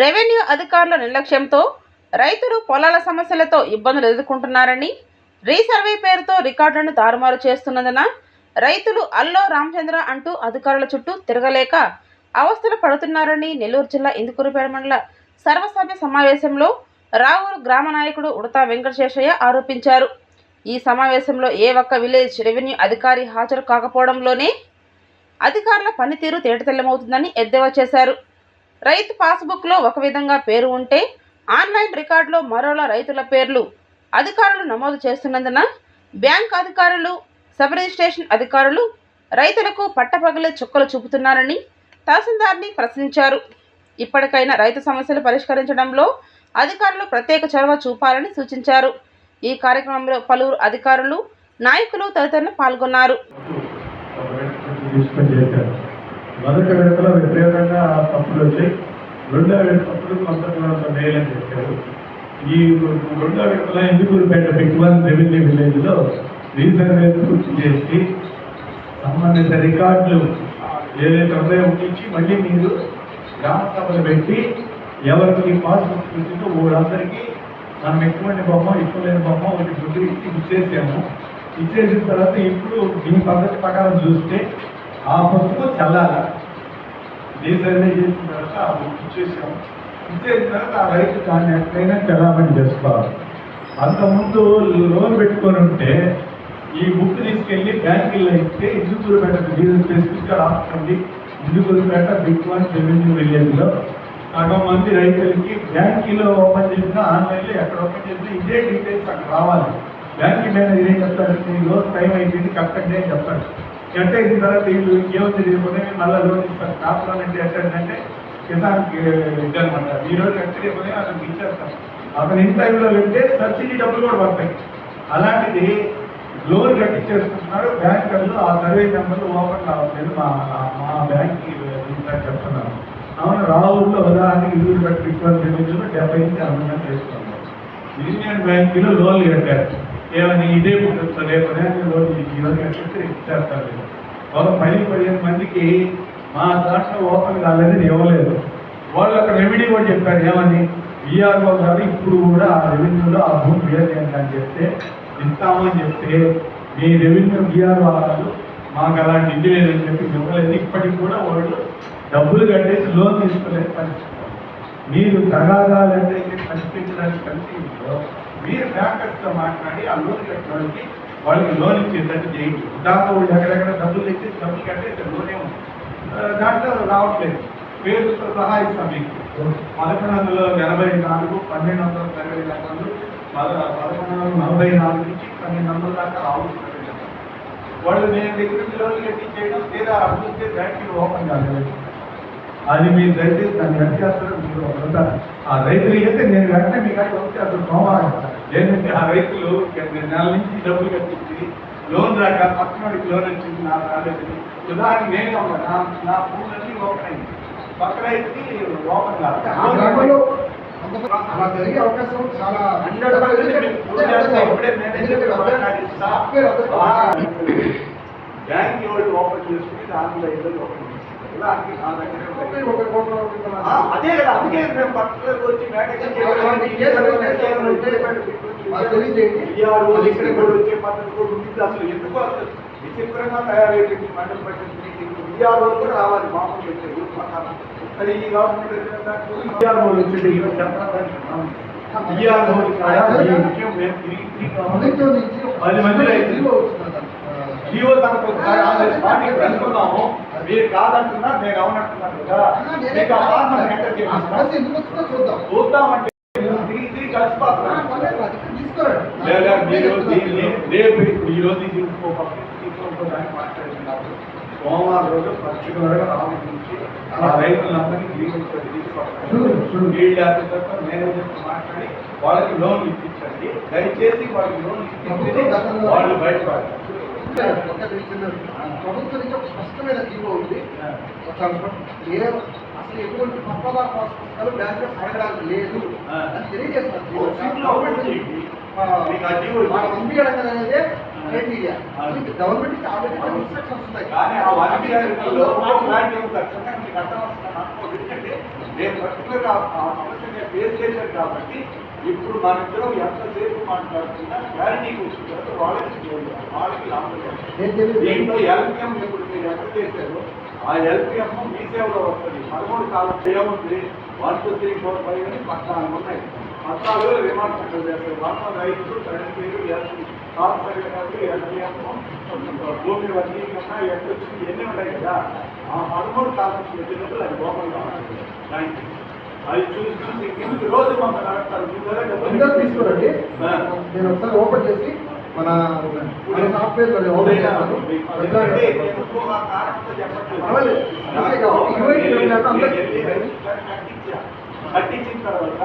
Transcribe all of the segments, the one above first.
Revenue అధికారుల నిర్లక్ష్యంతో రైతులు పొలాల సమస్యలతో ఇబ్బందులు ఎదుర్కొంటున్నారని రీసర్వే పేరుతో రికార్డులను తారుమారు చేస్తున్నందున రైతులు అల్లో రామచంద్ర అంటూ అధికారుల చుట్టూ తిరగలేక అవస్థలు పడుతున్నారని నెల్లూరు జిల్లా ఇందుకూరుపేట మండల సర్వసభ్య సమావేశంలో రావూరు గ్రామ నాయకుడు ఉడతా వెంకటశేషయ్య ఆరోపించారు. ఈ సమావేశంలో ఏ ఒక్క విలేజ్ రెవెన్యూ అధికారి హాజరు కాకపోవడంలోనే అధికారుల పనితీరు తేటతెల్లమవుతుందని ఎద్దేవా చేశారు. రైతు పాస్బుక్లో ఒక విధంగా పేరు ఉంటే ఆన్లైన్ రికార్డులో మరోలా రైతుల పేర్లు అధికారులు నమోదు చేస్తున్నందున బ్యాంక్ అధికారులు సబ్ రిజిస్ట్రేషన్ అధికారులు రైతులకు పట్టపగలే చుక్కలు చూపుతున్నారని తహసీల్దార్ని ప్రశ్నించారు. ఇప్పటికైనా రైతు సమస్యలు పరిష్కరించడంలో అధికారులు ప్రత్యేక చొరవ చూపాలని సూచించారు. ఈ కార్యక్రమంలో పలువురు అధికారులు నాయకులు తదితరులు పాల్గొన్నారు. మొదటి విడతలో విపరీతంగా తప్పులు వచ్చాయి రెండో విడతప్పుడు కొంత కొంత మేలని చెప్పారు. ఈ రెండో విడతలో ఇందుకూరుపేట బిగ్వన్ రెవెన్యూ విలేజ్లో రీసర్వే పూర్తి చేసి సంబంధిత రికార్డులు ఏదైతే ఉన్నాయో ఉంచి మళ్ళీ మీరు గ్రామ సభలు పెట్టి ఎవరికి పాస్బుక్ చూసిందో వాళ్ళందరికీ మనం ఎక్కువైన బొమ్మ ఎక్కువ లేని బొమ్మ ఒకటి గుర్తు ఇచ్చి ఇచ్చేసాము. ఇచ్చేసిన తర్వాత ఇప్పుడు మీ పద్ధతి ప్రకారం చూస్తే ఆ పసుపు చల్లాలి. రీసర్వే చేసిన తర్వాత ఆ బుక్ ఇచ్చేసాము చేసిన తర్వాత ఆ రైతు దాన్ని ఎక్కడైనా చలామణి చేసుకోవాలి. అంతకుముందు లోన్ పెట్టుకొని ఉంటే ఈ బుక్ తీసుకెళ్ళి బ్యాంకుల్లో ఇస్తే ఇందుకూరుపేట డీజిల్ స్పెసిఫిక్గా రాసుకోండి. ఇందుకూరుపేట బిగ్ వన్ రెవెన్యూ విలేజ్లో సగం మంది రైతులకి బ్యాంకీలో ఓపెన్ చేసినా ఆన్లైన్లో ఎక్కడ ఓపెన్ చేసినా ఇదే డీటెయిల్స్ అక్కడ రావాలి. బ్యాంక్ మేనేజర్ ఏం చెప్తాడు ఈ లోన్ టైం అయిపోయింది కట్టండి అని చెప్తారు కట్ అయిన తర్వాత వీళ్ళు ఏముంది రేపునే మళ్ళీ లోన్ ఇస్తారు క్రాప్ లోన్ అంటే ఎట్టంటే కిసాన్ ఇదనమాట ఈ రోజు కట్టి రేపునే అతనికి ఇచ్చేస్తారు. అతను ఇన్ టైంలో వెళ్తే సబ్సిడీ డబ్బులు కూడా పడతాయి. అలాంటిది లోన్ కట్టించేసుకుంటున్నారు. బ్యాంకర్లు ఆ సర్వే నెంబర్లు ఓపెన్ కావట్లేదు. మా మా బ్యాంక్ చెప్తున్నారు. అవును రావుల్లో ఉదాహరణకి ఇల్లు కట్టి ఇబ్బంది డెబ్బై నుంచి అరవై మంది యూనియన్ బ్యాంకులో లోన్లు కట్టారు. ఏమని ఇదే పుట్టుతుంది రేపనే లోన్ ఈరోజు కట్టిస్తే ఇచ్చేస్తారు వాళ్ళు. పది పదిహేను మందికి మా దాంట్లో ఓపెన్ కాలేదని ఇవ్వలేదు. వాళ్ళు అక్కడ రెమెడీ కూడా చెప్పారు ఏమని? విఆర్ఓ గారు ఇప్పుడు కూడా ఆ రెవెన్యూలో ఆ భూమి వేరే అని చెప్తే ఇస్తామని చెప్తే మీ రెవెన్యూ విఆర్ఓ వాళ్ళు మాకు అలాంటి ఇది లేదని చెప్పి ఇవ్వలేదు. ఇప్పటికి కూడా వాళ్ళు డబ్బులు కట్టేసి లోన్ తీసుకోలేదు పరిస్థితి. మీరు తగాదాలంటే కనిపించడానికి కలిసి మీరు బ్యాంకర్స్తో మాట్లాడి ఆ లోన్ కట్టడానికి వాళ్ళకి లోన్ ఇచ్చేటట్టు చేయండి దాంట్లో వాళ్ళు ఎక్కడెక్కడ డబ్బులు తెచ్చి డబ్బులు కట్టేసి లోనే ఏమో దాంట్లో రావట్లేదు. పేరుతో సహా ఇస్తాం మీకు. పదకొండు వందల ఎనభై నాలుగు పన్నెండు వందల ఇరవై నాలుగు పదకొండు వందల నలభై నాలుగు నుంచి పన్నెండు వందల దాకా రావచ్చు. వాళ్ళు నేను దగ్గర నుంచి లోన్లు కట్టించేయడం లేదా అభివృద్ధి బ్యాంకులు ఓపెన్ కాలేదు అది మీరు దయచేసి దాన్ని వ్యత్యాసం మీరు ఒకసారి ఆ రైతులు అయితే నేను వెంటనే మీకు అక్కడ వచ్చి అసలు సోమవారం లేదంటే ఆ రైతులు నెల నుంచి డబ్బులు కట్టించి లోన్ రాక పక్కన వాడికి లోన్ వచ్చింది నాకు రాలేదు. ఉదాహరణ నేనే నా నా భూములన్నీ ఓపెన్ అయింది పక్క రైతుకి ఓపెన్ కాదు. అలా జరిగే అవకాశం చాలా హండ్రెడ్ బ్యాంక్ ఎవరు ఓపెన్ చేసుకుని దాంట్లో ఓపెన్ అదే కదా అందుకే మేము పర్టికులర్ వచ్చి మేనేజర్ అలాంటి కేసులు ఏమైనా ఉంటే మాకు తెలియజేయండి. ఈఆర్ఓ ఇక్కడ కూడా వచ్చే పద్ధతి కూడా ఉంటుంది అసలు ఎందుకు అసలు విచిత్రంగా తయారైపోయింది మండల పరిషత్ ఈఆర్ఓ కూడా రావాలి మామూలు వచ్చే అది ఈ గవర్నమెంట్ వచ్చిన దాంట్లో ఈఆర్ఓ వచ్చి ఈరోజు చెప్పడానికి ఈఆర్ఓ ఈ విషయం మేము తిరిగి తిరిగి మొదటి నుంచి ఒక పది మంది రైతులు. జీవో వచ్చిందంట. జీవో తనకు ఒకసారి ఆంధ్ర పార్టీకి వెళ్తున్నాము మీరు కాదంటున్నారు నేను అవునంటున్నాను కదా. మీకు ఆ కారణం ఎంటర్ ఆ చేపిస్తా. సమస్య ఎందుకు వచ్చిందో చూద్దాం. చూద్దామంటే తిరిగి తిరిగి ఆ, కలిసిపోతున్నాం పర్లేదు, అది తీసుకురండి. లేదా మీరు దీన్ని రేపు ఈ రోజు ఇది ఇంకో పక్క ఇంకో దాన్ని మాట్లాడుతున్నారు. సోమవారం రోజు పర్టికులర్గా రావడం నుంచి ఆ రైతులందరినీ గ్రీవెన్స్ చూడు, చూడు. వీళ్ళు అతనితో మేనేజర్తో మాట్లాడి వాళ్ళకి లోన్ ఇప్పించండి. దయచేసి వాళ్ళకి లోన్ ఇప్పించి వాళ్ళు బయటపడాలి. ఒక చిన్న ప్రభుత్వం నుంచి ఒక స్పష్టమైన జీవో ఉంది ఏ అసలు ఎటువంటి పక్కదా పుస్తకాలు బ్యాంక్ అడగడానికి లేదు అని తెలియజేస్తున్నారు మీకు పంపించడం అనేది గవర్నమెంట్ ఆల్రెడీ ఇన్స్ట్రక్షన్స్ ఉన్నాయి మీకు అర్థం నేను పర్టికులర్గా ఆ సమస్య ఫేస్ చేశాను కాబట్టి ఇప్పుడు మన ఇద్దరం ఎంతసేపు మాట్లాడుతున్నా క్లారిటీకి వచ్చిన తర్వాత వాళ్ళకి చేయాలి. వాళ్ళకి లాభం. దీంట్లో ఎల్పిఎం ఇప్పుడు మీరు ఎంత చేశారో ఆ ఎల్పిఎం మీ సేవలో వస్తుంది. పదమూడు కాలం ఏముంది one two three four five అని పద్నాలుగు ఉన్నాయి. పద్నాలుగు విమర్శలు చేస్తారు. వంద రైతులు కరెంట్ పేరు కాల్ సర్వే ఎల్పిఎం భూమి వర్గీకరణ ఎంత వచ్చింది ఎన్ని ఉన్నాయి కదా? ఆ పదమూడు కాలం అది లోపల థ్యాంక్ యూ అది చూసి చూసి రోజులు మమ్మల్ని నడుపుతారు మీ దగ్గర డబ్బులు అందరూ తీసుకోరండి. ఆ. నేను ఒకసారి ఓపెన్ చేసి మన మన సాఫ్ట్వేర్లో ఓపెన్ చేస్తాను. ఎందుకంటే కారణంతో చెప్పట్లేదు. పర్వాలేదు. కట్టించిన తర్వాత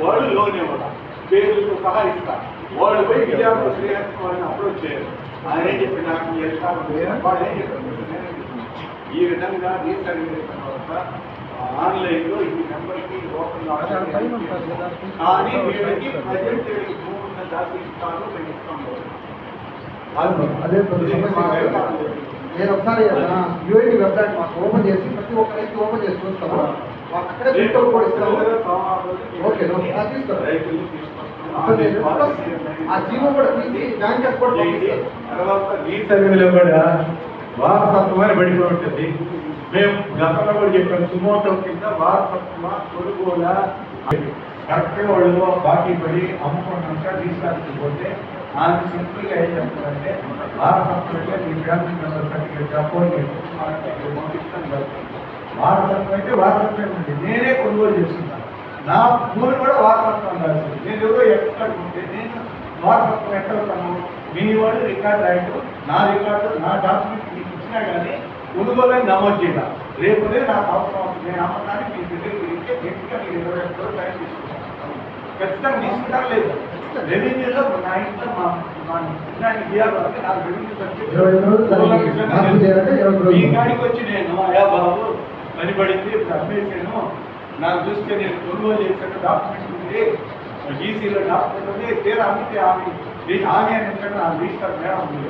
వాళ్ళు లోన్ ఇవ్వాలి పేర్లతో సహా ఇస్తా. వాళ్ళు పోయి విజయవాడ శ్రీహరి వాళ్ళని అప్రోచ్ చేయాలి ఆయన ఏం చెప్పి నాకు వెళ్తాను వాళ్ళు ఏం చెప్పారు. ఈ విధంగా చేసిన తర్వాత ఆన్లైన్లో ఈ నెంబర్కి ఓపెన్ కానీ వీళ్ళకి ప్రజెంట్ భూమి ఉన్న దాచి ఇస్తాను మేము ఇస్తాం. అదే పెద్ద సమస్య కాదు. నేను ఒకసారి యూఐడి వెబ్సైట్ మాకు ఓపెన్ చేసి ప్రతి ఒక్క రైతు ఓపెన్ చేసి చూస్తాము. అక్కడే ప్రింట్ అవుట్ కూడా ఇస్తాము ఓకే ఆ జీవో కూడా తీసి బ్యాంక్ అకౌంట్ తర్వాత ఈ సర్వేలో కూడా వారసత్వమని ఉంటుంది. మేము గతంలో కూడా చెప్పాం సుమోటో కింద వారసత్వ కొనుగోల కరెక్ట్గా వాళ్ళు బాకీ పడి అమ్ముకున్నాక తీసుకుపోతే ఆమె సింపుల్గా ఏం చెప్తారంటే వారసత్వం అంటే మీ ఫ్యామిలీ మెంబర్ సర్టిఫికేట్ అకౌంట్ వారసత్వం అయితే వారసత్వం అండి. నేనే కొనుగోలు చేస్తున్నాను నా భూమి కూడా వారసత్వం రాసింది నేను ఎవరో ఎక్కడ ఉంటే నేను వారసత్వం ఎక్కడ మీ వాళ్ళు రికార్డ్ రాయటం నా రికార్డు నా డాక్యుమెంట్ మీకు ఇచ్చినా కానీ అని నమోదు చేయాలి. రేపుదే నాకు అవసరం నేను అమ్మకానికి మీ దగ్గరికి ఇచ్చే గట్టిగా మీరు ఇరవై ఒక్క రోజులు టైం తీసుకుంటాను ఖచ్చితంగా తీసుకుంటారు లేదు. రెవెన్యూలో నా ఇంట్లో మా మా గీయాలి అంటే నాకు రెవెన్యూ ఐదు ఈ. కాడికి వచ్చి నేను అయ్యా బాబు పని పడింది ఇప్పుడు అమ్మేసాను నాకు చూస్తే నేను కొనుగోలు చేశాను డాక్యుమెంట్ ఉంది. ఈసీలో డాక్యుమెంట్ ఉంది. తీరా అమ్మితే ఆమె ఆమె అని ఎందుకంటే నాకు రిజిస్టర్ మేడం ఉంది.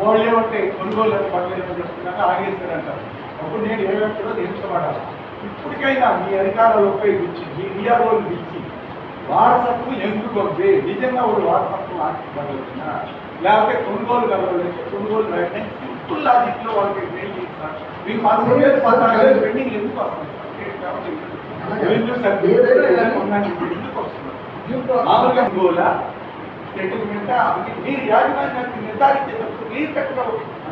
వాళ్ళు ఏమంటే కొనుగోలు అని పడలేదు చెప్తున్నాక ఆగేస్తారంట అప్పుడు నేను ఏమంటారో తెలుసుకోబడాలి ఇప్పటికైనా మీ అధికారాలు ఉపయోగించి మీ విఆర్ఓలు ఇచ్చి వారసత్వం ఎందుకుంది నిజంగా వాళ్ళు వారసత్వం ఆశించగలుగుతున్నా లేకపోతే కొనుగోలు కలగలేదు కొనుగోలు రాయడం సింపుల్ లాజిక్లో వాళ్ళకి మెయిల్ చేస్తారు? మీకు పదమూడు వేలు పద్నాలుగు వేలు పెండింగ్ ఎందుకు వస్తుంది? ఎందుకు వస్తుంది? మామూలుగా కొనుగోలా సెటిల్మెంట్ అది మీరు యాజమాన్యానికి నిర్ధారించేటప్పుడు మీరు కట్టిన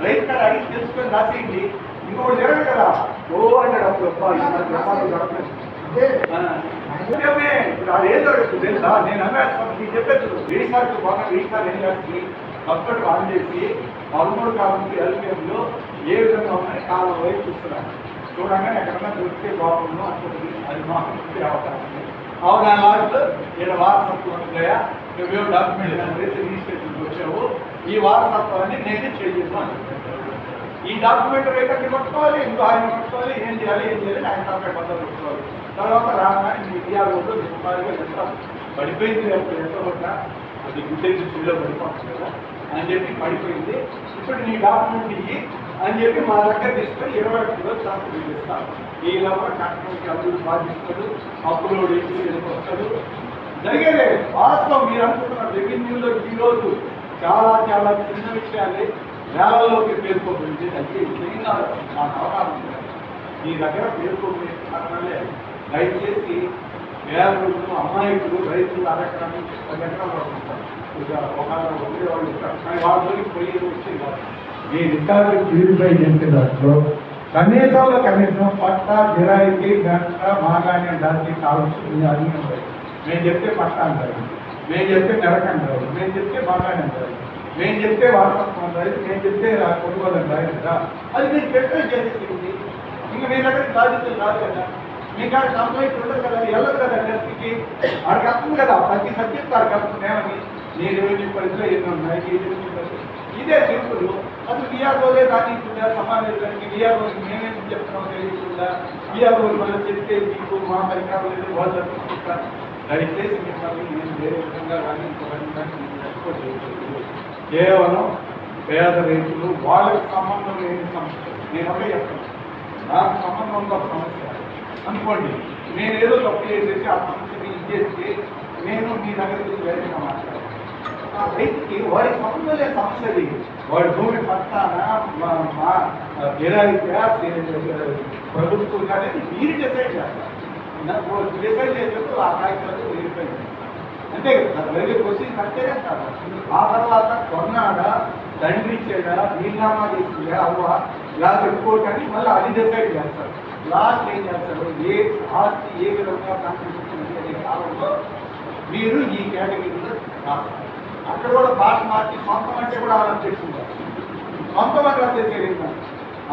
రైతు కాడ అడిగి తెలుసుకొని రాసేయండి. ఇంకొకటి జరగదు కదా? ఓ అన్నాడు అప్పుడు అబ్బా, ఈ మరి ప్రమాదం జరగలేదు. అంటే ఆ, నిజమే. ఇప్పుడు అది ఏం జరుగుతుంది తెలుసా? నేను అమ్మేస్తాను చెప్పేది రీసార్ట్ బాగా రీసార్ట్ ఏం చేస్తుంది? కంప్యూటర్ ఆన్ చేసి పదమూడు కాలంకి ఎల్పిఎంలో ఏ విధంగా ఉన్నాయి? కాలం వైపు చూస్తున్నాను. చూడంగానే ఎక్కడన్నా దొరికితే బాగుండు అనుకుంటుంది అది మాకు అవకాశం. అవునా లాస్ట్? ఈయన వారసత్వం ఉన్నాయా నువ్వేం డాక్యుమెంట్ రిజిస్ట్రేషన్కి వచ్చావు ఈ వారసత్వాన్ని నేనే చేయాలి ఈ డాక్యుమెంట్ రేట్ అక్కడ కొట్టుకోవాలి ఇంకో ఆయన కొట్టుకోవాలి ఏం చేయాలి ఏం చేయాలి ఆయన తాపే పద్ధతి కొట్టుకోవాలి తర్వాత రాగానే మీ ఇండియాలో రూపాయలుగా ఎంత పడిపోయింది అప్పుడు ఎంత అది గుడ్డేసి ఫుల్లో పడిపోతుంది కదా అని చెప్పి పడిపోయింది. ఇప్పుడు నీ డాక్యుమెంట్ ఇయ్యి అని చెప్పి మా దగ్గర తీసుకొని ఇరవై ఒక్క రోజు డాక్యుమెంట్ ఇస్తాను. ఈ లోపల డాక్యుమెంట్ అప్పుడు బాధిస్తాడు అప్లోడ్ చేసి వెళ్ళి వస్తాడు జరిగేదే వాస్తవం మీరు అనుకుంటున్న రెవెన్యూలో ఈరోజు చాలా చాలా చిన్న విషయాన్ని నేలల్లోకి పేర్కోబడింది అది నిజంగా నాకు అవకాశం మీ దగ్గర పేర్కొనే కారణాలే దయచేసి పేదలు అమ్మాయికులు రైతులు అరెకరాన్ని పది ఎకరాలు పడుతుంటారు ఇక ఒక వాళ్ళు ఇస్తారు కానీ వాళ్ళ దగ్గరికి పోయేది వచ్చేది కాదు. ఈ రికార్డు ప్యూరిఫై చేసే దాంట్లో కనీసంలో కనీసం పట్ట గిరాయితీ గంట మాగానే దానికి కావాల్సింది అన్నీ ఉంటాయి మేము చెప్తే పట్ట అంటారు మేము చెప్తే నెలకు అంటారు మేము చెప్తే మాగానే అంటారు మేము చెప్తే వారసత్వం అంటారు మేము చెప్తే కొనుగోలు అంటారు కదా? అది మీరు పెట్టే చేసేసింది ఇంకా మీ దగ్గర బాధ్యతలు రాదు కదా? మీ కాడ కంప్లైంట్ ఉండదు కదా? వెళ్ళదు కదా? టెస్ట్కి వాడికి అర్థం కదా? ప్రతి సబ్జెక్ట్ వాడికి అర్థం ఏమని నేను రెవెన్యూ పరిధిలో ఎన్ని ఉన్నాయి ఈ ఇదే సింపుల్. అసలు విఆర్ఓలే రానిస్తుందా సమావేశానికి విఆర్ఓకి మేమేం చెప్తున్నాం తెలియకుండా విఆర్ఓలు మనం చెప్తే మీకు మా పరికరాలు లేదు వాళ్ళు తప్పించుకుంటారు. దయచేసి మిమ్మల్ని నేను వేరే విధంగా కానీ ఇంకొక విధంగా నేను సపోర్ట్ చేయలేదు కేవలం పేద రైతులు వాళ్ళకి సంబంధం లేని సమస్య. నేను అదే చెప్తాను నాకు సంబంధం ఉన్న సమస్య. అనుకోండి నేను ఏదో తప్పు చేసేసి ఆ సమస్యని ఇచ్చేస్తే నేను మీ దగ్గరికి వేరేగా మాట్లాడాను. ఆ రైతుకి వాడి సంబంధం లేని సమస్య అది. వాడి భూమి పట్టాన మా మా ప్రభుత్వం కానీ మీరు డిసైడ్ చేస్తారు. నాకు చేసినప్పుడు ఆ కార్యక్రమం వెరిఫై చేస్తారు. అంతే కదా వెరీ క్వశ్చన్ కరెక్టే కాదు. ఆ తర్వాత కొన్నాడా తండ్రి ఇచ్చాడా వీలునామా చేసిందా అవ్వ ఇలా చెప్పుకోవటాన్ని మళ్ళీ అది డిసైడ్ చేస్తారు లాస్ట్ ఏం చేస్తారు ఏ ఆస్తి ఏ విధంగా కాంట్రిబ్యూషన్ అనే కాలంలో మీరు ఈ కేటగిరీలో రాస్తారు. అక్కడ కూడా భాష మార్చి సొంతం అంటే కూడా అలా చేసుకుంటారు సొంతం అంటే చేసేది ఏంటంటే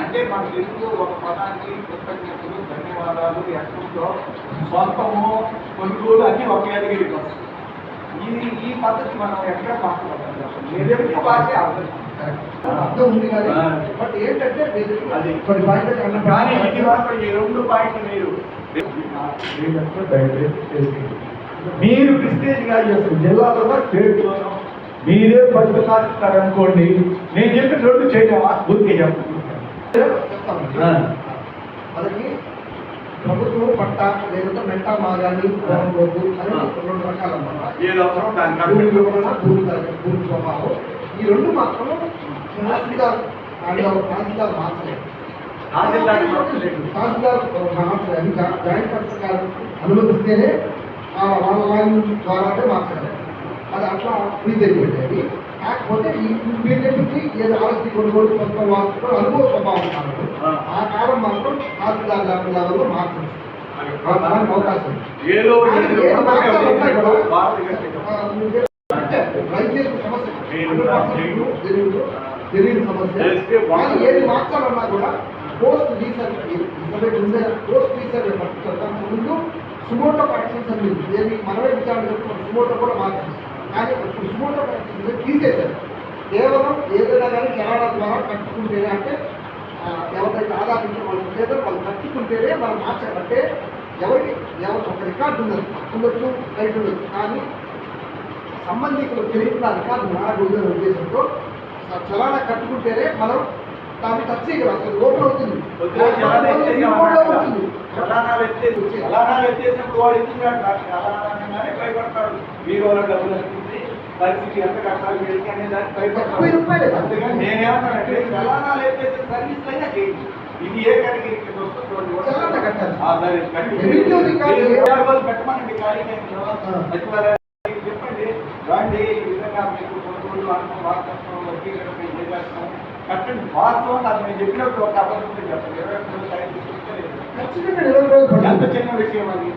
అంటే మన తెలుగులో ఒక పదానికి కొత్త ధన్యవాదాలు. ఎక్కడో సొంతము కొనుగోలు అన్నీ ఒక వస్తాయి ఈ ఈ పద్ధతి మనం ఎక్కడ మాట్లాడతాం ఏదైతే భాష అర్థం అర్థం ఉంది కానీ బట్ ఏంటంటే మీరు అది. కొన్ని పాయింట్లు కానీ ఇది మాత్రం ఈ రెండు పాయింట్లు మీరు. మీరు ప్రిస్టేజ్గా చేస్తారు జిల్లాలో స్టేట్లోనో మీరే క్లాస్ అనుకోండి. నేను చెప్పిన రెండు చెప్తాను. మనకి ప్రభుత్వం పట్ట లేదంటే మెట్టా మాగాని లోపు అని రెండు రకాలు అన్నమాట ఏది అవసరం భూమి వివరణ భూమి భూమి స్వభావం ఈ రెండు మాత్రం తహసీల్దార్ తహసీల్దార్ మార్చలేదు తహసీల్దార్. తహసీల్దార్ మార్చలేదు జాయింట్ కలెక్టర్ గారు అనుమతిస్తేనే వాళ్ళ లైన్ ద్వారానే మార్చలేదు అది అట్లా ఫ్రీజ్ అయిపోయింది కాకపోతే చెప్పింది ఏదో ఆస్తి కొనుగోలు సొంత వార్తలు అనుభవ స్వభావం కాదు. ఆ. కాలం మాత్రం లెవెల్ లెవెల్లో దానికి అవకాశం రైతులకు సమస్య తెలియని సమస్య. తెలిస్తే కానీ ఏది మార్చాలన్నా కూడా పోస్ట్ రీసర్వే ఉండే పోస్ట్ రీసర్వే పట్టుకుంటాం ముందు సుమోటో కరెక్షన్స్ అని ఉంది. ఏది మనమే విచారణ చెప్తున్నాం సుమోటో కూడా మార్చింది. కానీ కరెక్షన్స్ తీసేశారు. కేవలం ఏదైనా కానీ కెనడా ద్వారా కట్టుకుంటేనే అంటే ఆ, ఎవరైతే ఆధారించిన వాళ్ళు లేదో వాళ్ళు కట్టుకుంటేనే మనం మార్చాలంటే ఎవరికి ఎవరు ఒక రికార్డు ఉన్నది. ఉండొచ్చు రైట్ ఉండొచ్చు. కానీ సంబంధికులు తెలియకుండా రికార్డు మారకూడదు ఉద్దేశంతో చలానా కట్టుకుంటేనే మనం దాన్ని టచ్ చేయగలం. అసలు ఓపెన్ అవుతుంది అవుతుంది మీరు వాళ్ళ డబ్బులు పరిస్థితి ఎంత కట్టాలి వీళ్ళకి అనే దానికి. భయపడతాడు అందుకని నేనేమన్నానంటే చలానాలు ఎత్తేసిన సర్వీస్ అయినా చేయండి ఇది ఏ కేటగిరీ కింద వస్తుందో చూడండి. చలానా కట్టాలి. ఆ, సరే, కట్టి. రెవెన్యూ రికార్డు మీరు ఏ- ఉద్యోగాలు పెట్టమనండి ఖాళీ టైంలో. ఆ. సచివాలయానికి చెప్పండి రండి ఈ విధంగా మీకు కొనుగోలు అనుకో వాస్తవం వర్గీకరణ మేము చేసేస్తాం కట్టండి వాస్తవం అది నేను చెప్పినప్పుడు ఒక అబద్ధం చెప్పండి ఇరవై మూడు ఎంత. చిన్న విషయం అది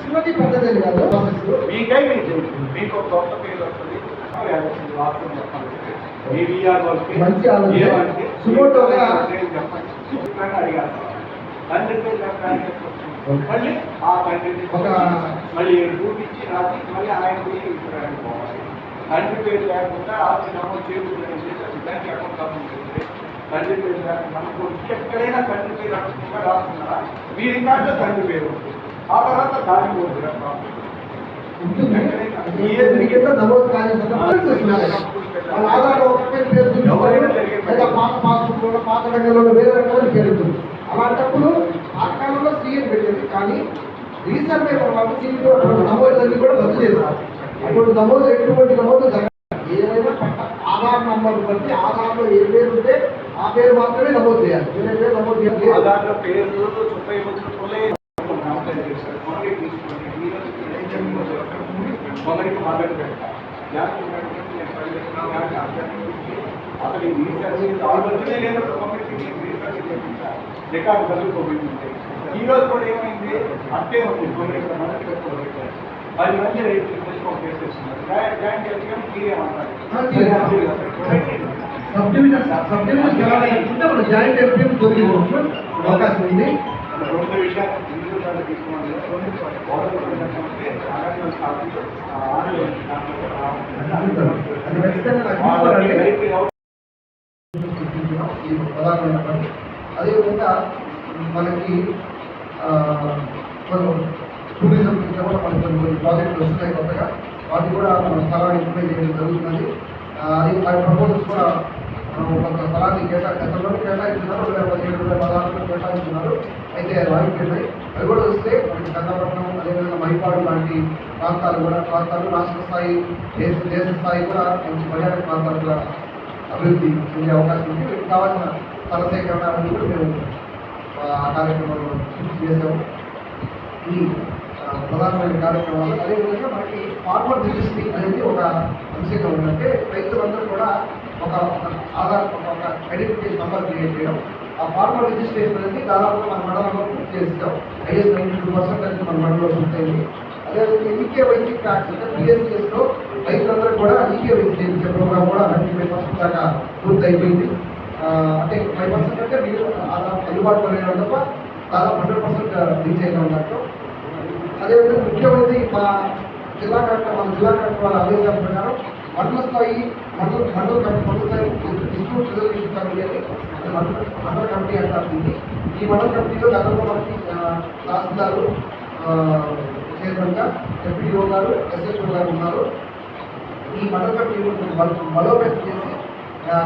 చిన్నది పెద్దది కాదు ప్రాసెస్. మీకై మీకు తెలుస్తుంది. మీకు ఒక గొప్ప పేరు వస్తుంది వాస్తవం చెప్పాలి మీ విఆర్ వాళ్ళకి మంచి ఆలోచన. ఏ వాళ్ళకి? సుమోటోగా నేను చెప్పండి చెప్పండి అడిగాను తండ్రి పేరు చెప్పడానికి మళ్ళీ ఆ తండ్రిని ఒక- మళ్ళీ చూపించి రాసి మళ్ళీ ఆయన పోయి ఇక్కడానికి పోవాలి తండ్రి పేరు లేకుండా ఆస్తి నమోదు చేయకూడదని చెప్పి బ్యాంక్ అకౌంట్ కంప్లీట్ తండ్రి పేరు లేకుండా నమ్మకూడదు ఎక్కడైనా తండ్రి పేరు అడుగుతుందా రాస్తున్నారా మీ రికార్డులో తండ్రి పేరు ఉంటుంది ఆ తర్వాత. వాళ్ళ పేరు పాత రంగంలో వేరే పేరు. అలాంటప్పుడు ఆ కాలంలో సీఎం పెట్టేది కానీ రీసర్వే తర్వాత సీఎం నమోదులన్నీ కూడా రద్దు చేశారు అప్పుడు నమోదు ఎటువంటి నమోదు. ఏదైనా పట్ట ఆధార్ నంబర్ బట్టి ఆధార్లో ఏ పేరు ఉంటే ఆ పేరు మాత్రమే నమోదు చేయాలి వేరే పేరు నమోదు చేయాలి ఆధార్లో పేర్లు ముప్పై మంది పొలే మొదటి తీసుకోండి మొదటి పెట్టాలి అసలు ఈ రీసెర్చ్ ఆల్రెడీ చేయించాను రికార్డు చదువుకోబోయి ఉంటాయి ఈ రోజు కూడా ఏమైంది? అట్టే ఉంది. మొదటి మొదటి పది మంది రైతులు తెలుసుకో చేసేస్తున్నారు. జాయింట్ ఎగ్జామ్ తీయమంటారు సబ్ డివిజన్ సబ్ డివిజన్ చేయాలనుకుంటే మన జాయింట్ ఎంపీ తొలగించవచ్చు అవకాశం ఉంది. రెండు విషయాలు. అదేవిధంగా మనకి టూరిజం కూడా మనకి కొన్ని కొన్ని ప్రాజెక్టులు వస్తున్నాయి కొత్తగా వాటి కూడా మన స్థలాన్ని ఇంప్లిమెంట్ చేయడం జరుగుతున్నది అది వాటి ప్రపోజల్స్ కూడా ఒక స్థలాన్ని కేటా గతంలో కేటాయించున్నారు రెండు వేల పదిహేడు రెండు వేల పదహారులో కేటాయించున్నారు అయితే అవి ఆగిపోయినాయి అవి కూడా వస్తే మనకి కన్నపట్నం అదేవిధంగా మైపాడు లాంటి ప్రాంతాలు కూడా ప్రాంతాలు రాష్ట్ర స్థాయి దేశ దేశ స్థాయి కూడా మంచి పర్యాటక ప్రాంతాలు కూడా అభివృద్ధి చెందే అవకాశం ఉంది వీటికి కావాల్సిన స్థల సేకరణ అనేది కూడా మేము ఆ కార్యక్రమంలో చేసాము ఈ ప్రధానమైన కార్యక్రమాలు అదేవిధంగా మనకి ఫార్మర్ రిజిస్ట్రీ అనేది ఒక అంశంగా ఉందంటే రైతులందరూ కూడా ఒక ఆధార్ ఒక ఐడెంటిఫికేషన్ నెంబర్ క్రియేట్ చేయడం. ఆ ఫార్మల్ రిజిస్ట్రేషన్ అనేది దాదాపు మన మండలంలో పూర్తి చేస్తాం ఐఎస్ నైన్టీ టూ పర్సెంట్ అనేది మన మండలంలో పూర్తయింది అదేవిధంగా ఈకేవైసీ ట్యాక్స్ అంటే పిఎస్సిఎస్లో రైతులందరూ కూడా ఈకేవైసీ చేయించే ప్రోగ్రామ్ కూడా నైన్టీ ఫైవ్ పర్సెంట్ దాకా పూర్తి అయిపోయింది. అంటే ఫైవ్ పర్సెంట్ అంటే మీరు అందుబాటులో లేని తప్ప దాదాపు హండ్రెడ్ పర్సెంట్ రీచ్ అయినా ఉన్నట్టు అదేవిధంగా ముఖ్యమైనది మా జిల్లా కలెక్టర్ మన జిల్లా కలెక్టర్ వాళ్ళ ఆదేశాల ప్రకారం మండల స్థాయి మండల మండల కమిటీ మండల రిజర్వేషన్ కమిటీ అని అది మండల కమిటీ అంటారు దీన్ని ఈ మండల కమిటీలో గతంలో మనకి ఆ, తహసీల్దారు చైర్మన్గా ఎంపీడీఓ గారు ఎస్ఎస్ఓ గారు ఉన్నారు ఈ మండల కమిటీ కొంచెం బలోపేతం చేసి ఆ,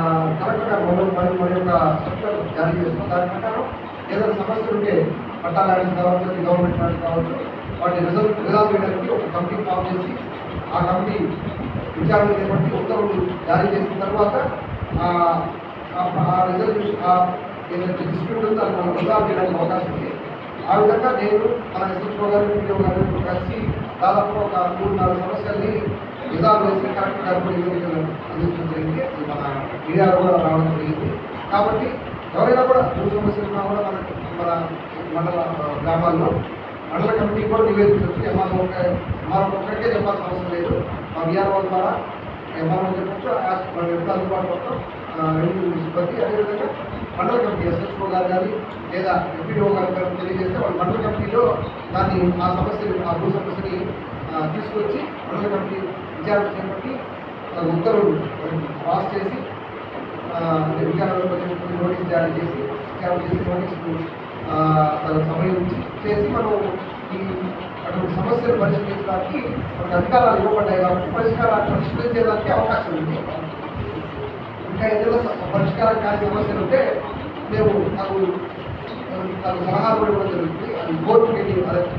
మనం మరి మరి యొక్క స్ట్రక్చర్ జారీ చేస్తాం దాని ప్రకారం ఏదైనా సమస్యలు ఉంటే పట్టాలు కావచ్చు గవర్నమెంట్ కావచ్చు వాటిని రిజల్వ్ రిజాల్వ్ చేయడానికి ఒక కమిటీ ఫామ్ చేసి ఆ కమిటీ విచారణ చేపట్టి ఉత్తర్వులు జారీ చేసిన తర్వాత ఆ, రిజర్వేషన్ ఏదైతే డిస్ప్యూట్ ఉందో మనం రిజాల్వ్ చేయడానికి అవకాశం ఉంది. ఆ విధంగా నేను మన ఎస్ఎస్ఓ గారు పీఓ గారు కలిసి దాదాపు ఒక మూడు నాలుగు సమస్యల్ని రిజాల్వ్ చేసి కరెక్ట్ గారు అందించడం జరిగింది అది మన మీడియాలో కూడా రావడం జరిగింది. కాబట్టి ఎవరైనా కూడా భూ సమస్యలు కూడా మన మన మండల గ్రామాల్లో మండల కమిటీకి కూడా నివేదించవచ్చు ఎంఆర్ఓ ఎంఆర్ఓ ఒక్కరికే చెప్పాల్సిన అవసరం లేదు. మా విఆర్ఓ ద్వారా ఎంఆర్ఓ చెప్పచ్చు. యాజ్ మనం ఎప్పుడు అందుబాటులో ఉంటాం రెవెన్యూ సిబ్బంది అదేవిధంగా మండల కమిటీ ఎస్ఎస్ఓ గారు కానీ లేదా ఎంపీడీఓ గారు కానీ తెలియజేస్తే వాళ్ళ మండల కమిటీలో దాన్ని ఆ సమస్యని ఆ భూ సమస్యని తీసుకొచ్చి మండల కమిటీ విచారణ చేపట్టి ఉత్తర్వులు పాస్ చేసి విచారణ నోటీస్ జారీ చేసి విచారణ చేసి నోటీసులు సమయం చేసి మనం ఈ అటువంటి సమస్యలు పరిష్కరించడానికి మనకు అధికారాలు ఇవ్వబడ్డాయి కాబట్టి పరిష్కారాలు పరిష్కరించేదానికి అవకాశం ఉంది. ఇంకా ఏదైనా పరిష్కారం కాని సమస్యలు ఉంటే మేము నాకు నాకు సలహాలు కూడా ఇవ్వడం జరుగుతుంది. అది కోర్టుకి వెళ్ళి వాళ్ళకి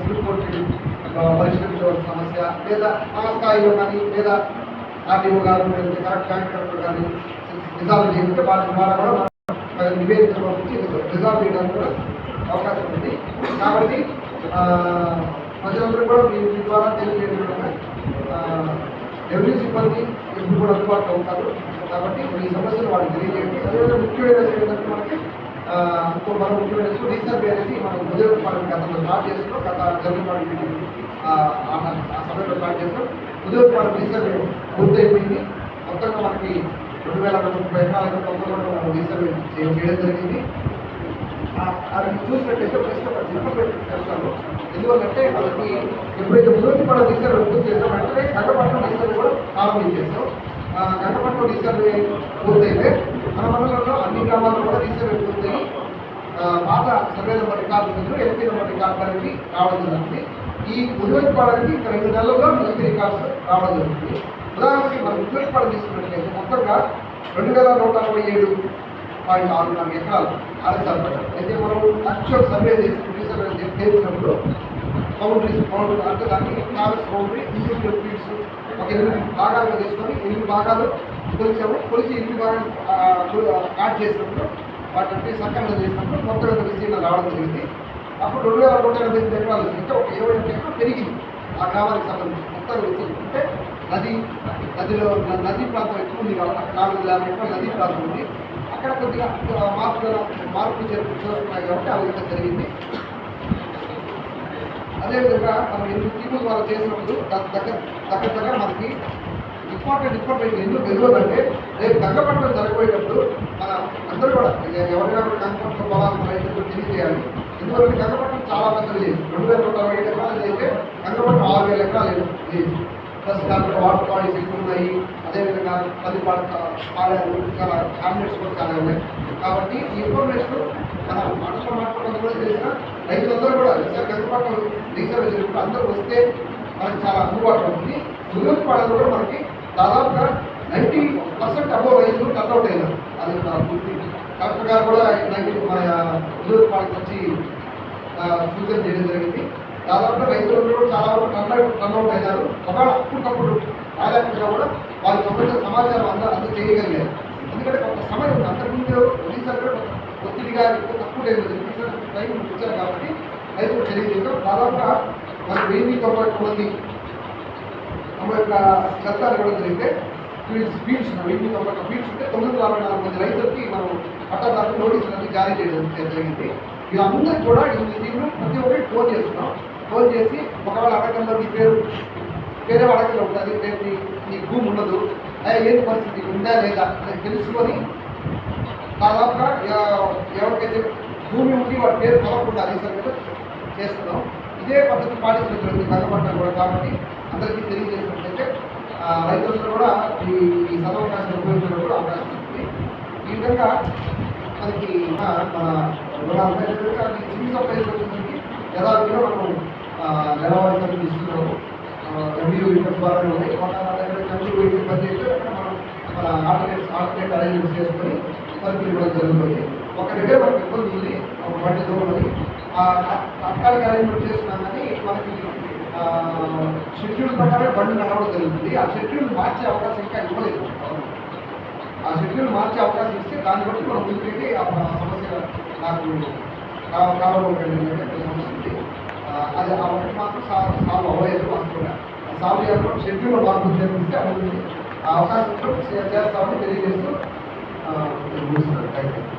సివిల్ కోర్టుకి వెళ్ళి పరిష్కరించవలసిన సమస్య. లేదా మా స్థాయిలో కానీ లేదా ఆర్టీఓ గారు లేదా కరెక్ట్ కలెక్టర్ కానీ రిజాల్వ్ చేస్తే వాళ్ళ ద్వారా కూడా మనం నివేదిక పంపించి రిజాల్వ్ చేయడానికి కూడా అవకాశం ఉంది. కాబట్టి ప్రజలందరూ కూడా మీ ద్వారా తెలియజేయడం విధంగా, సిబ్బంది ఎప్పుడు కూడా అందుబాటులో ఉంటారు. కాబట్టి ఈ సమస్యలు వాళ్ళకి తెలియజేయండి. అదేవిధంగా ముఖ్యమైన ఏంటంటే మనకి ఇంకో మన ముఖ్యమైన విషయం రీసర్వే అనేది మనం ఉద్యోగ పాలన గతంలో స్టార్ట్ చేస్తున్నాం. గత జనరల్ పార్టీ ఆ ఆ సమయంలో స్టార్ట్ చేస్తాం ఉద్యోగ పాలన రీసర్వే పూర్తయిపోయింది. మొత్తంగా మనకి రెండు వేల ముప్పై ఎకరాల తొందరలో మనం రీసర్వే చేయడం జరిగింది అది చూసినట్టయితే ప్రశ్న చెప్పబెట్టాను ఎందుకంటే వాళ్ళకి ఎప్పుడైతే ముందు మనం రీసర్వే పూర్తి చేస్తాం అంటే గంటపట్నం రీసర్వే కూడా ఆరంభించేస్తాం గంటపట్నం రీసర్వే పూర్తయితే మన మండలంలో అన్ని గ్రామాల్లో కూడా రీసర్వే పూర్తయి పాత సర్వే నెంబర్ రికార్డు నిధులు ఎల్పీ నెంబర్ రికార్డు అనేది రావడం జరుగుతుంది ఈ ఉద్యోగపాడానికి ఇంకా రెండు నెలల్లో ఎంపీ రికార్డ్స్ రావడం జరుగుతుంది ఉదాహరణకి మనం ఉద్యోగపాడు తీసుకున్నట్లయితే మొత్తంగా రెండు వేల నూట అరవై ఏడు పాయింట్ ఆరు నాలుగు ఎకరాలు ఆర్ఎస్ఆర్ అయితే మనం యాక్చువల్ సర్వే చేసి రీసర్వే చేసినప్పుడు బౌండరీస్ బౌండరీ అంటే దాన్ని ట్రావెల్స్ బౌండరీ ఇండివిజువల్ ఫీల్డ్స్ ఒక ఎనిమిది భాగాలుగా చేసుకొని ఎనిమిది భాగాలు కొలిచాము. కొలిచి ఎనిమిది భాగాలు యాడ్ చేసినప్పుడు వాటిని సంకలనం చేసినప్పుడు మొత్తం ఎంత విస్తీర్ణం రావడం జరిగింది. అప్పుడు రెండు వేల నూట ఎనభై ఎకరాలు అంటే ఒక ఇరవై ఎకరాలు పెరిగింది. ఆ గ్రామానికి సంబంధించి మొత్తం విస్తీర్ణం అంటే నది నదిలో నదీ ప్రాంతం ఎక్కువ ఉంది కాబట్టి నాలుగు యాభై నదీ ప్రాంతం ఉంది. అక్కడ కొద్దిగా మార్పుల మార్పులు మార్పు చేస్తున్నాయి కాబట్టి ఆ విధంగా జరిగింది. అదేవిధంగా మనం ఎన్ని టీముల ద్వారా చేసినప్పుడు దాని దగ్గర దగ్గర దగ్గర మనకి ఇంపార్టెంట్ ఇంపార్టెంట్ ఎందుకు తెలియదంటే రేపు గంగపట్నం జరగబోయేటప్పుడు మన అందరూ కూడా ఎవరైనా కూడా గంగపట్నం పొలాలు రైతులకు తెలియజేయాలి. ఎందుకంటే గంగపట్నం చాలా పెద్ద లేదు. రెండు వేల నూట అరవై ఎకరాలు అయితే గంగపట్నం ఆరు వేల ఎకరాలు లేదు ప్లస్ దాంట్లో వాటర్ బాడీస్ ఎక్కువ ఉన్నాయి అదేవిధంగా పది పాట పాడాలు చాలా క్యాబినెట్స్ కూడా చాలా ఉన్నాయి. కాబట్టి ఈ ఇన్ఫర్మేషన్ మన మనసులో మాట్లాడుతుంది కూడా తెలిసిన రైతులందరూ కూడా సార్ గంగపట్నం రీసర్వే జరిగినప్పుడు అందరూ వస్తే మనకి చాలా అందుబాటులో ఉంది. మురుగుపాడలు కూడా మనకి దాదాపుగా నైంటీ పర్సెంట్ అబౌవ్ రైతులు కట్అవుట్ అయినారు అది నా పూర్తి. కలెక్టర్ గారు కూడా నైన్టీ మన నియోజకవర్గం వచ్చి సూచన చేయడం జరిగింది. దాదాపు రైతులు కూడా చాలా వరకు టర్న్అవుట్ టర్న్అవుట్ అయినారు ఒకవేళ అప్పటికప్పుడు రాలేకుండా కూడా వాళ్ళకి సంబంధించిన సమాచారం అందరూ అంత చేయగలిగారు. ఎందుకంటే కొంత సమయం ఉంది. అంతకుముందు ఒడిశాలో కూడా ఒత్తిడిగా తక్కువ లేదు. టైం ఇచ్చారు కాబట్టి రైతులు తెలియజేయడం దాదాపుగా మరి వెయ్యి తొంభై ఒక్క మంది తమ యొక్క చట్టాలు కూడా జరిగితే ఫీల్డ్స్ వెయ్యి తొంభై ఒక్క ఫీల్డ్స్ ఉంటే తొమ్మిది వందల అరవై నాలుగు మంది రైతులకి మనం పట్టాదారులకు నోటీసులు అన్ని జారీ చేయడం జరిగింది. వీళ్ళందరికీ కూడా ఈ దీంట్లో ప్రతి ఒక్కరికి ఫోన్ చేస్తున్నాం. ఫోన్ చేసి ఒకవేళ అడగంలో నీ పేరు వేరే అడగలో ఉంటుంది రేపు నీ నీ భూమి ఉండదు. అదే ఏంటి పరిస్థితి? ఉందా లేదా? అని తెలుసుకొని దాదాపుగా ఎవరికైతే భూమి ఉండి వాడి పేరు కలగకుండా రీసెంట్గా చేస్తున్నాం. ఇదే పద్ధతి పాటించినటువంటి జరుగుతుంది కూడా కాబట్టి అందరికీ తెలియజేసినట్లయితే ఆ, కూడా ఈ ఈ సదవకాశం ఉపయోగించడం కూడా అవకాశం ఉంది. ఈ విధంగా మనకి ఆ, మన చిన్న సప్లైస్ వచ్చేసరికి కూడా మనం ఆ, తీసుకున్నాము. రెండు ఇస్తున్నాము ఇంటర్ ద్వారా ఉన్నాయి ఒక మనం మన ఆల్టర్నేట్ ఆల్టర్నేట్ అరేంజ్మెంట్ చేసుకొని సరుకులు ఇవ్వడం జరుగుతుంది. ఒక దగ్గర మనకి ఇబ్బంది ఉంది. ఒక బండి దూరం తాత్కాలిక అరేంజ్మెంట్ చేస్తున్నాం కానీ మనకి షెడ్యూల్ ప్రకారమే బండి నడవడం జరుగుతుంది. ఆ షెడ్యూల్ మార్చే అవకాశం ఇంకా ఇవ్వలేదు. ఆ షెడ్యూల్ మార్చే అవకాశం ఇస్తే దాన్ని బట్టి మనం ముందుకెళ్ళి ఆ సమస్య నాకు కావాలి సమస్య అది ఆ ఒకటి మాత్రం సాల్వ్ సాల్వ్ అవ్వలేదు వాస్తవంగా సాల్వ్ చేయడం షెడ్యూల్ మార్పు చేస్తే అది ఆ అవకాశం ఉంటే చేస్తామని తెలియజేస్తూ ఆ, థ్యాంక్ యూ